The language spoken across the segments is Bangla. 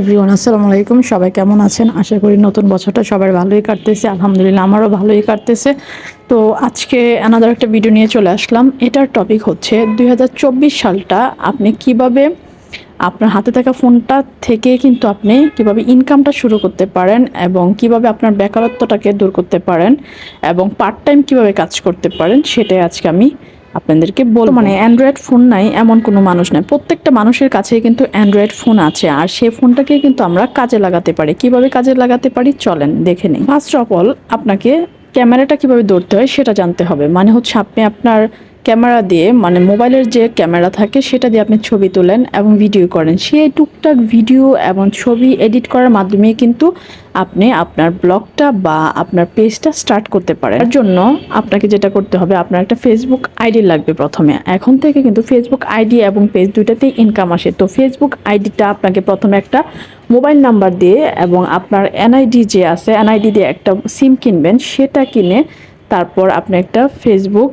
এভরিওয়ান আসসালামু আলাইকুম। সবাই কেমন আছেন? আশা করি নতুন বছরটা সবার ভালোই কাটতেছে। আলহামদুলিল্লাহ, আমারও ভালোই কাটতেছে। তো আজকে আনাদার একটা ভিডিও নিয়ে চলে আসলাম। এটার টপিক হচ্ছে দু হাজার চব্বিশ সালটা আপনি কীভাবে আপনার হাতে থাকা ফোনটা থেকে কিন্তু আপনি কীভাবে ইনকামটা শুরু করতে পারেন এবং কীভাবে আপনার বেকারত্বটাকে দূর করতে পারেন এবং পার্ট টাইম কীভাবে কাজ করতে পারেন, সেটাই আজকে আমি আপনাদেরকে বলব। মানে অ্যান্ড্রয়েড ফোন নাই, এমন কোনো মানুষ নাই। প্রত্যেকটা মানুষের কাছে কিন্তু অ্যান্ড্রয়েড ফোন আছে। আর সে ফোনটাকে কিন্তু আমরা কাজে লাগাতে পারি। কীভাবে কাজে লাগাতে পারি? চলেন, দেখে নিই। ফার্স্ট অফ অল আপনাকে ক্যামেরাটা কীভাবে ধরতে হয় সেটা জানতে হবে। মানে হচ্ছে আপনি আপনার ক্যামেরা দিয়ে মানে মোবাইলের যে ক্যামেরা থাকে সেটা দিয়ে আপনি ছবি তোলেন এবং ভিডিও করেন। সেই টুকটাক ভিডিও এবং ছবি এডিট করার মাধ্যমে কিন্তু আপনি আপনার ব্লগটা বা আপনার পেজটা স্টার্ট করতে পারেন। তার জন্য আপনাকে যেটা করতে হবে, আপনার একটা ফেসবুক আইডি লাগবে প্রথমে। এখন থেকে কিন্তু ফেসবুক আইডি এবং পেজ দুইটাতেই ইনকাম আসে। তো ফেসবুক আইডিটা আপনাকে প্রথমে একটা মোবাইল নাম্বার দিয়ে এবং আপনার এনআইডি যে আছে এনআইডি দিয়ে একটা সিম কিনবেন, সেটা কিনে তারপর আপনি একটা ফেসবুক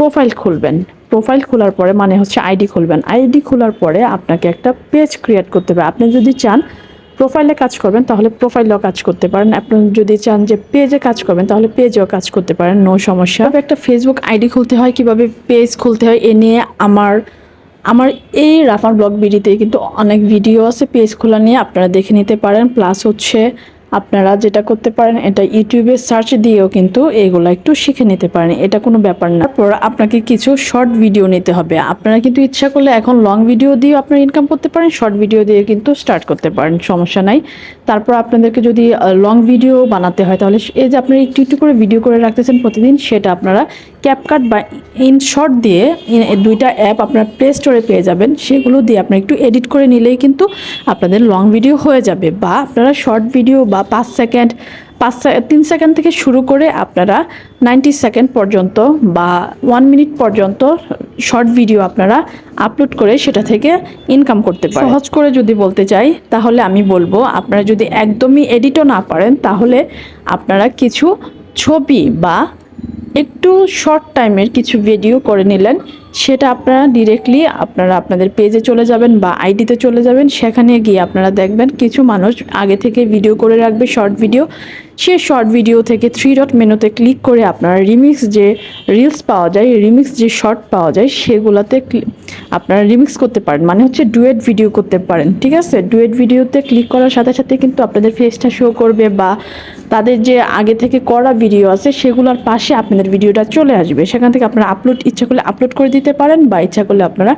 প্রোফাইল খুলবেন। প্রোফাইল খোলার পরে মানে হচ্ছে আইডি খুলবেন। আইডি খোলার পরে আপনাকে একটা পেজ ক্রিয়েট করতে হবে। আপনি যদি চান প্রোফাইলে কাজ করবেন, তাহলে প্রোফাইলেও কাজ করতে পারেন। আপনি যদি চান যে পেজে কাজ করবেন, তাহলে পেজেও কাজ করতে পারেন। নো সমস্যা। একটা ফেসবুক আইডি খুলতে হয়, কীভাবে পেজ খুলতে হয়, এ নিয়ে আমার আমার এই রাফার ব্লগ ভিডিওতে কিন্তু অনেক ভিডিও আছে। পেজ খোলা নিয়ে আপনারা দেখে নিতে পারেন। প্লাস হচ্ছে আপনারা যেটা করতে পারেন, এটা ইউটিউবে সার্চ দিয়েও কিন্তু এগুলো একটু শিখে নিতে পারেন। এটা কোনো ব্যাপার না। তারপর আপনাকে কিছু শর্ট ভিডিও নিতে হবে। আপনারা কিন্তু ইচ্ছা করলে এখন লং ভিডিও দিয়েও আপনারা ইনকাম করতে পারেন শর্ট ভিডিও দিয়ে কিন্তু স্টার্ট করতে পারেন, সমস্যা নাই। তারপর আপনাদেরকে যদি লং ভিডিও বানাতে হয়, তাহলে এই যে আপনারা একটু একটু করে ভিডিও করে রাখতেছেন প্রতিদিন, সেটা আপনারা ক্যাপকাট বা ইনশর্ট দিয়ে দুইটা অ্যাপ আপনার প্লে স্টোরে পেয়ে যাবেন। সেগুলো দিয়ে আপনারা একটু এডিট করে নিলেই কিন্তু আপনাদের লং ভিডিও হয়ে যাবে বা আপনারা শর্ট ভিডিও বা পাঁচ সেকেন্ড পাঁচ তিন সেকেন্ড থেকে শুরু করে আপনারা নাইনটি সেকেন্ড পর্যন্ত বা ওয়ান মিনিট পর্যন্ত শর্ট ভিডিও আপনারা আপলোড করে সেটা থেকে ইনকাম করতে পারেন। সহজ করে যদি বলতে চাই, তাহলে আমি বলব, আপনারা যদি একদমই এডিটও না পারেন, তাহলে আপনারা কিছু ছবি বা একটু শর্ট টাইমের কিছু ভিডিও করে নিলেন, সেটা আপনারা ডিরেক্টলি আপনারা আপনাদের পেজে চলে যাবেন বা আইডিতে চলে যাবেন, সেখানে গিয়ে আপনারা দেখবেন কিছু মানুষ আগে থেকে ভিডিও করে রাখবে শর্ট ভিডিও সে শর্ট ভিডিও থেকে থ্রি ডট মেনুতে ক্লিক করে আপনারা রিমিক্স যে রিলস পাওয়া যায় রিমিক্স যে শর্ট পাওয়া যায়, সেগুলোতে আপনারা রিমিক্স করতে পারেন। মানে হচ্ছে ডুয়েট ভিডিও করতে পারেন, ঠিক আছে? ডুয়েট ভিডিওতে ক্লিক করার সাথে সাথে কিন্তু আপনাদের ফেসটা শো করবে বা তাদের যে আগে থেকে করা ভিডিও আছে, সেগুলোর পাশে আপনাদের ভিডিওটা চলে আসবে। সেখান থেকে আপনারা আপলোড ইচ্ছা করলে আপলোড করে দিতে পারেন বা ইচ্ছা করলে আপনারা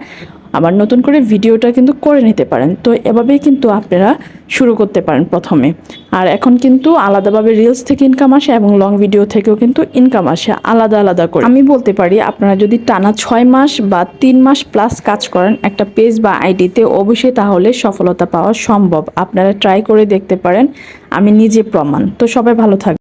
আবার নতুন করে ভিডিওটা কিন্তু করে নিতে পারেন। তো এভাবেই কিন্তু আপনারা শুরু করতে পারেন প্রথমে। আর এখন কিন্তু আলাদাভাবে রিলস থেকে ইনকাম আসে এবং লং ভিডিও থেকেও কিন্তু ইনকাম আসে। আলাদা আলাদা করে। আমি বলতে পারি, আপনারা যদি টানা ছয় মাস বা তিন মাস প্লাস কাজ করেন একটা পেজ বা আইডিতে অবশ্যই তাহলে সফলতা পাওয়া সম্ভব। আপনারা ট্রাই করে দেখতে পারেন। আমি নিজে প্রমাণ। তো সবাই ভালো থাকবে